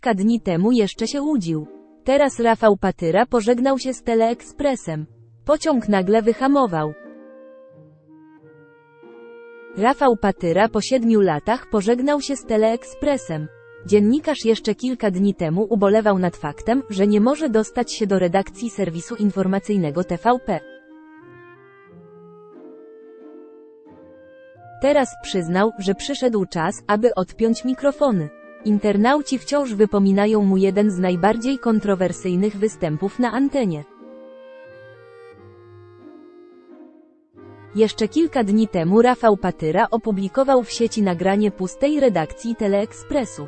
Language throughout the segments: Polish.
kilka dni temu jeszcze się łudził. Teraz Rafał Patyra pożegnał się z Teleekspresem. Pociąg nagle wyhamował. Rafał Patyra po siedmiu latach pożegnał się z Teleekspresem. Dziennikarz jeszcze kilka dni temu ubolewał nad faktem, że nie może dostać się do redakcji serwisu informacyjnego TVP. Teraz przyznał, że przyszedł czas, aby odpiąć mikrofony. Internauci wciąż wypominają mu jeden z najbardziej kontrowersyjnych występów na antenie. Jeszcze kilka dni temu Rafał Patyra opublikował w sieci nagranie pustej redakcji Teleekspresu.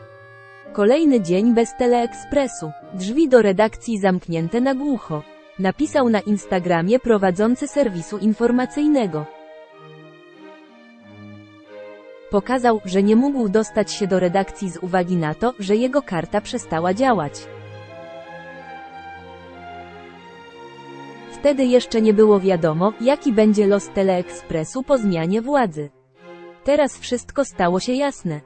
Kolejny dzień bez Teleekspresu. Drzwi do redakcji zamknięte na głucho. Napisał na Instagramie prowadzący serwisu informacyjnego. Pokazał, że nie mógł dostać się do redakcji z uwagi na to, że jego karta przestała działać. Wtedy jeszcze nie było wiadomo, jaki będzie los Teleekspresu po zmianie władzy. Teraz wszystko stało się jasne.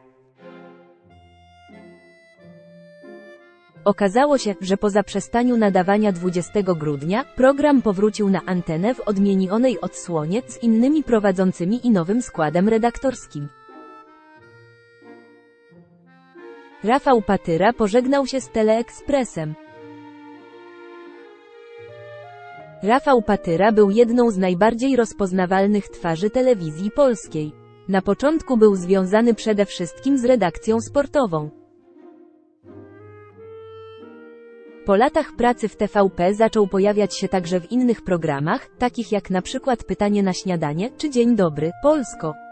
Okazało się, że po zaprzestaniu nadawania 20 grudnia, program powrócił na antenę w odmienionej odsłonie z innymi prowadzącymi i nowym składem redaktorskim. Rafał Patyra pożegnał się z Teleekspresem. Rafał Patyra był jedną z najbardziej rozpoznawalnych twarzy telewizji polskiej. Na początku był związany przede wszystkim z redakcją sportową. Po latach pracy w TVP zaczął pojawiać się także w innych programach, takich jak na przykład Pytanie na śniadanie czy Dzień dobry, Polsko.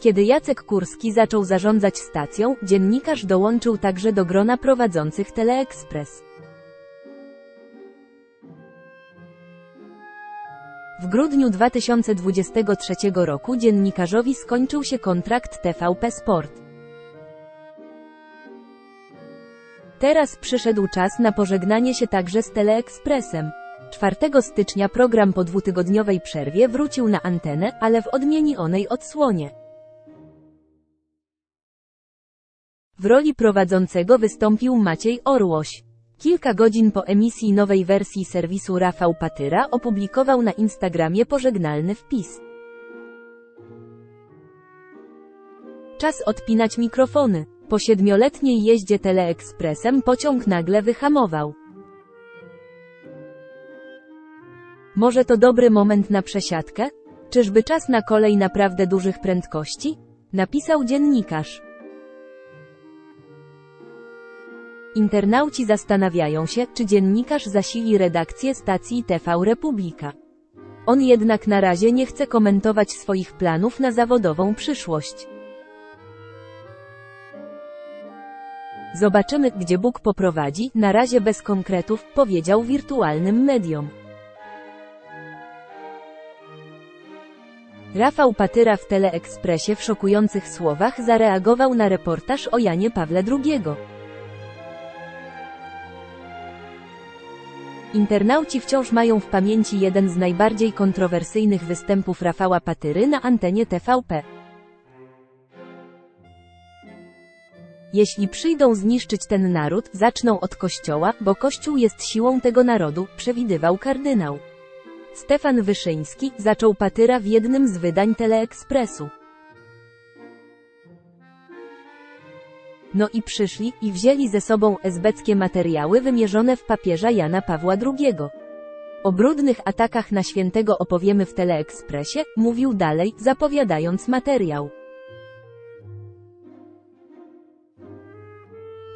Kiedy Jacek Kurski zaczął zarządzać stacją, dziennikarz dołączył także do grona prowadzących Teleekspres. W grudniu 2023 roku dziennikarzowi skończył się kontrakt TVP Sport. Teraz przyszedł czas na pożegnanie się także z Teleekspresem. 4 stycznia program po dwutygodniowej przerwie wrócił na antenę, ale w odmienionej odsłonie. W roli prowadzącego wystąpił Maciej Orłoś. Kilka godzin po emisji nowej wersji serwisu Rafał Patyra opublikował na Instagramie pożegnalny wpis. Czas odpinać mikrofony. Po siedmioletniej jeździe Teleekspresem pociąg nagle wyhamował. Może to dobry moment na przesiadkę? Czyżby czas na kolej naprawdę dużych prędkości? Napisał dziennikarz. Internauci zastanawiają się, czy dziennikarz zasili redakcję stacji TV Republika. On jednak na razie nie chce komentować swoich planów na zawodową przyszłość. Zobaczymy, gdzie Bóg poprowadzi, na razie bez konkretów, powiedział wirtualnym mediom. Rafał Patyra w Teleekspresie w szokujących słowach zareagował na reportaż o Janie Pawle II. Internauci wciąż mają w pamięci jeden z najbardziej kontrowersyjnych występów Rafała Patyry na antenie TVP. Jeśli przyjdą zniszczyć ten naród, zaczną od Kościoła, bo Kościół jest siłą tego narodu, przewidywał kardynał. Stefan Wyszyński zaczął Patyra w jednym z wydań Teleekspresu. No i przyszli, i wzięli ze sobą esbeckie materiały wymierzone w papieża Jana Pawła II. O brudnych atakach na świętego opowiemy w Teleekspresie, mówił dalej, zapowiadając materiał.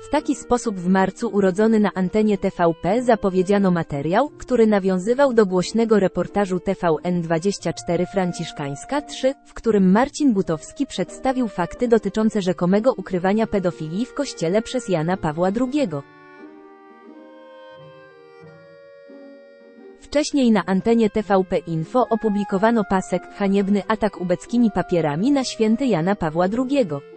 W taki sposób w marcu urodzony na antenie TVP zapowiedziano materiał, który nawiązywał do głośnego reportażu TVN24 Franciszkańska 3, w którym Marcin Butowski przedstawił fakty dotyczące rzekomego ukrywania pedofilii w kościele przez Jana Pawła II. Wcześniej na antenie TVP Info opublikowano pasek Haniebny atak ubeckimi papierami na święty Jana Pawła II.